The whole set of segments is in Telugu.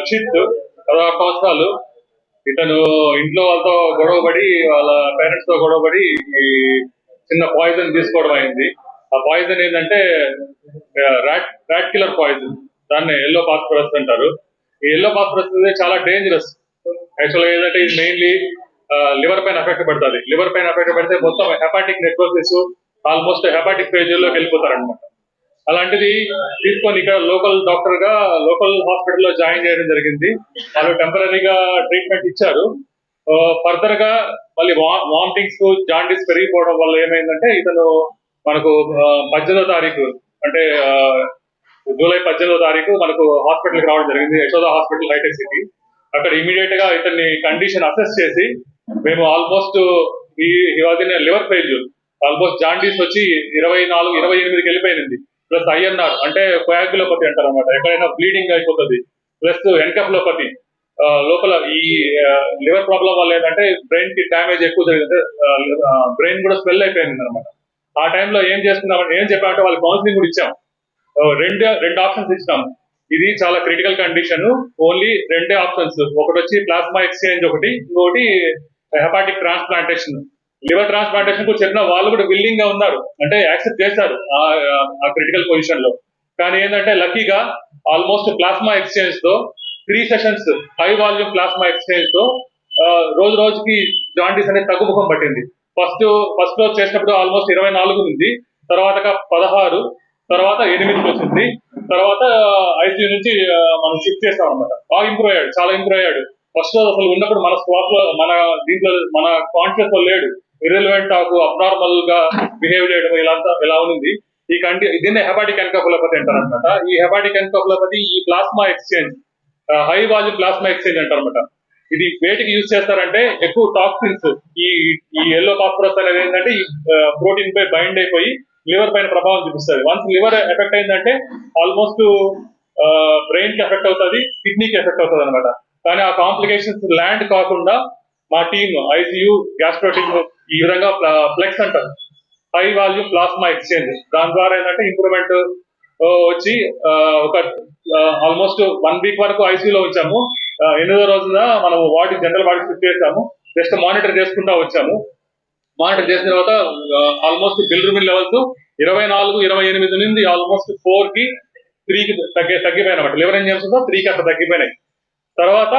రక్షిత్ పదహారు సంవత్సరాలు ఇతను ఇంట్లో వాళ్ళతో గొడవపడి వాళ్ళ పేరెంట్స్తో గొడవపడి ఈ చిన్న పాయిజన్ తీసుకోవడం అయింది. ఆ పాయిజన్ ఏంటంటే ర్యాట్ రాట్ పాయిజన్ దాన్ని ఎల్లో పాస్పరస్ అంటారు. ఈ ఎల్లో పాస్పరస్ అనేది చాలా డేంజరస్ యాక్చువల్ ఏంటంటే ఇది మెయిన్లీ లివర్ పైన ఎఫెక్ట్ పడుతుంది. లివర్ పైన ఎఫెక్ట్ పడితే మొత్తం హెపాటిక్ నెట్వర్క్స్ ఆల్మోస్ట్ హెపాటిక్లోకి వెళ్ళిపోతారు అనమాట అలాంటిది తీసుకొని ఇక్కడ లోకల్ డాక్టర్గా లోకల్ హాస్పిటల్లో జాయిన్ చేయడం జరిగింది. వాళ్ళు టెంపరీగా ట్రీట్మెంట్ ఇచ్చారు. ఫర్దర్గా మళ్ళీ వామిటింగ్స్ జాండీస్ పెరిగిపోవడం వల్ల ఏమైందంటే ఇతను మనకు పద్దెనిమిదో తారీఖు అంటే జూలై పద్దెనిమిదో తారీఖు మనకు హాస్పిటల్ రావడం జరిగింది. Yashoda hospital hitech City. అక్కడ ఇమీడియట్గా ఇతన్ని కండిషన్ అసెస్ చేసి మేము ఆల్మోస్ట్ ఈ లివర్ ఫెయిల్యూర్. ఆల్మోస్ట్ జాండీస్ వచ్చి ఇరవై నాలుగు ఇరవై ఎనిమిదికి వెళ్ళిపోయింది ప్లస్ ఐఎన్ఆర్ అంటే కోయాగ్యులోపతి అంటారు అనమాట ఎక్కడైనా బ్లీడింగ్ అయిపోతుంది. ప్లస్ ఎన్కెఫ్లోపతి లోపల ఈ లివర్ ప్రాబ్లం వల్ల ఏంటంటే బ్రెయిన్కి డ్యామేజ్ ఎక్కువ జరిగింది బ్రెయిన్ కూడా స్పెల్ అయిపోయింది అనమాట ఆ టైంలో ఏం చేస్తున్నామంటే ఏం చెప్పామంటే వాళ్ళు కౌన్సిలింగ్ కూడా ఇచ్చాం. రెండు రెండు ఆప్షన్స్ ఇచ్చినాం. ఇది చాలా క్రిటికల్ కండిషన్. ఓన్లీ రెండే ఆప్షన్స్. ఒకటి వచ్చి ప్లాస్మా ఎక్స్చేంజ్ ఒకటి ఇంకొకటి హెపాటిక్ ట్రాన్స్ప్లాంటేషన్. లివర్ ట్రాన్స్ప్లాంటేషన్కు చెప్పిన వాళ్ళు కూడా విల్లింగ్గా ఉన్నారు. అంటే యాక్సెప్ట్ చేశారు ఆ- క్రిటికల్ పొజిషన్లో. కానీ ఏంటంటే లక్కీగా almost plasma ఎక్స్చేంజ్తో three sessions high volume plasma ఎక్స్చేంజ్తో రోజు రోజుకి జాండీస్ అనేది తగ్గుముఖం పట్టింది. ఫస్ట్ ఫస్ట్ రోజు చేసినప్పుడు ఆల్మోస్ట్ ఇరవై నాలుగు ఉంది. తర్వాత పదహారు తర్వాత ఎనిమిదికి వచ్చింది. తర్వాత ఐసీయూ నుంచి మనం షిఫ్ట్ చేస్తాం అనమాట బాగా ఇంప్రూవ్ అయ్యాడు చాలా ఇంప్రూవ్ అయ్యాడు. ఫస్ట్ రోజు అసలు ఉన్నప్పుడు మన స్వాప్లో మన దీంట్లో మన కాన్షియస్లో లేడు. ఇర్రెలవెంట్ టాక్ అబ్నార్మల్గా బిహేవ్ చేయడం ఇలా ఇలా ఉంది ఈ కంటి దీన్ని హెపాటిక్ ఎన్కఫలోపతి అంటారు అనమాట ఈ హెపాటిక్ ఎన్కఫలోపతి ఈ plasma exchange high volume plasma exchange అంటారనమాట ఇది వేటికి యూజ్ చేస్తారంటే ఎక్కువ టాక్సిన్స్ ఈ ఈ ఎల్లో ఫాస్ఫరస్ అనేది ఏంటంటే ఈ ప్రోటీన్ పై బైండ్ అయిపోయి లివర్ పైన ప్రభావం చూపిస్తుంది. వన్స్ లివర్ ఎఫెక్ట్ అయిందంటే ఆల్మోస్ట్ బ్రెయిన్కి ఎఫెక్ట్ అవుతుంది కిడ్నీకి ఎఫెక్ట్ అవుతుంది అనమాట కానీ ఆ కాంప్లికేషన్స్ ల్యాండ్ కాకుండా మా టీమ్ ఐసీయూ గ్యాస్ట్రో టీమ్ ఈ విధంగా ఫ్లెక్స్ అంటారు. High value plasma exchange. దాని ద్వారా ఏంటంటే ఇంప్రూవ్మెంట్ వచ్చి ఒక ఆల్మోస్ట్ వన్ వీక్ వరకు ఐసీయూలో వచ్చాము ఎనిమిదో రోజున మనం వాటి జనరల్ వార్డు షిఫ్ట్ చేసాము. జస్ట్ మానిటర్ చేసుకుంటా వచ్చాము. మానిటర్ చేసిన తర్వాత ఆల్మోస్ట్ బిల్రుమిన్ లెవెల్స్ ఇరవై నాలుగు ఇరవై ఎనిమిది నుండి ఆల్మోస్ట్ ఫోర్కి త్రీకి తగ్గి తగ్గిపోయినమాట లివర్ ఎంజైమ్స్ త్రీకి అట్లా తగ్గిపోయినాయి. తర్వాత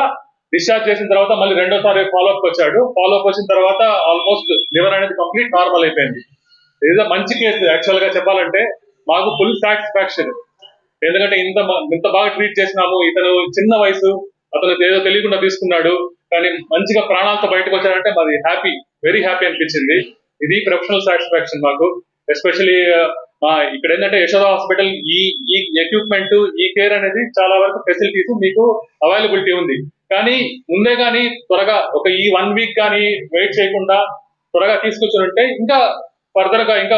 డిశ్చార్జ్ చేసిన తర్వాత మళ్ళీ రెండోసారి ఫాలో అప్ వచ్చాడు. ఫాలో అప్ వచ్చిన తర్వాత ఆల్మోస్ట్ లివర్ అనేది కంప్లీట్ నార్మల్ అయిపోయింది. ఇది మంచి కేసు యాక్చువల్గా చెప్పాలంటే మాకు ఫుల్ సాటిస్ఫాక్షన్ ఎందుకంటే ఇంత ఇంత బాగా ట్రీట్ చేసినాము. ఇతను చిన్న వయసు అతను ఏదో తెలియకుండా తీసుకున్నాడు. కానీ మంచిగా ప్రాణాలతో బయటకు వచ్చాడంటే మాది హ్యాపీ వెరీ హ్యాపీ అనిపించింది. ఇది ప్రొఫెషనల్ సాటిస్ఫాక్షన్ మాకు. ఎస్పెషలీ uh, ఇక్కడ ఏంటంటే యశోద హాస్పిటల్ ఈ ఈ ఎక్విప్మెంట్ ఈ కేర్ అనేది చాలా వరకు ఫెసిలిటీస్ మీకు అవైలబిలిటీ ఉంది. కానీ ముందే కానీ త్వరగా ఒక ఈ వన్ వీక్ కానీ వెయిట్ చేయకుండా త్వరగా తీసుకొచ్చి ఉంటే ఇంకా ఫర్దర్గా ఇంకా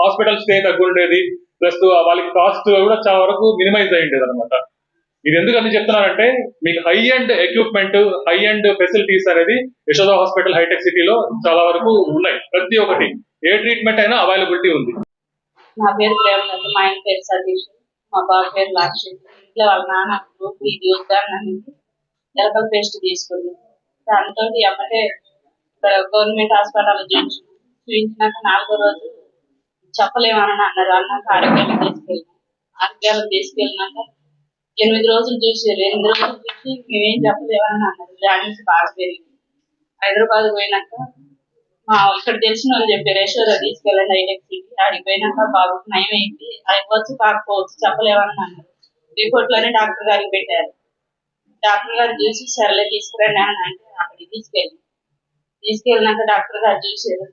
హాస్పిటల్ స్టే తగ్గుండేది. ప్లస్ వాళ్ళకి కాస్ట్ కూడా చాలా వరకు మినిమైజ్ అయ్యిండేది అనమాట ఇది ఎందుకని చెప్తున్నానంటే మీకు high end equipment high end facilities అనేది యశోద హాస్పిటల్ హైటెక్ సిటీలో చాలా వరకు ఉన్నాయి. ప్రతి ఒక్కటి. ఏ ట్రీట్మెంట్ అయినా అవైలబిలిటీ ఉంది. నా పేరు ప్రేమలత మా ఆయన పేరు సతీష్. మా బాబు పేరు లక్ష్మి ఇంట్లో వాళ్ళ నాన్న గ్రూప్ ఇది వద్దానని ఎలకల పేస్ట్ తీసుకుంది. దాంతో అమ్మటే గవర్నమెంట్ హాస్పిటల్ చూపించు చూపించినాక నాలుగో రోజు చెప్పలేమని అన్నారు. అన్నాక ఆరోగ్యాలకు తీసుకెళ్ళి ఆరోగ్యాలకు తీసుకెళ్ళినాక ఎనిమిది రోజులు చూసారు. ఎనిమిది రోజులు చూసి మేమేం చెప్పలేమని అన్నారు. జాయింట్స్ బాగా పెరిగింది హైదరాబాద్ పోయినాక మా ఇక్కడ తెలిసిన వాళ్ళు చెప్పారు యశోద తీసుకెళ్ళండి ఐటెక్సీకి ఆడికి పోయినాక బాబుకి నయం అయింది అయిపోవచ్చు కాకపోవచ్చు చెప్పలేమని అన్నారు. రిపోర్ట్లోనే డాక్టర్ గారికి పెట్టారు. డాక్టర్ గారు చూసి సర్లే తీసుకురండి అని అంటే అక్కడికి తీసుకెళ్ళి. తీసుకెళ్ళినాక డాక్టర్ గారు చూసారు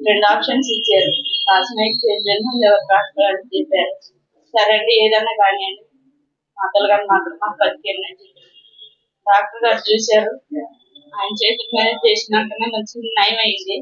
రెండు ఆప్షన్స్ ఇచ్చారు. కాస్మెటిక్ చేంజ్ లెవర్ అని చెప్పారు. సరే అండి ఏదైనా కానివ్వండి. మాటలు కానీ మాత్రం మాకు బతికేయండి అని చెప్పారు. డాక్టర్ గారు చూశారు. ఆయన చేతుల మీద చేసినాకనే మంచి నయం అయింది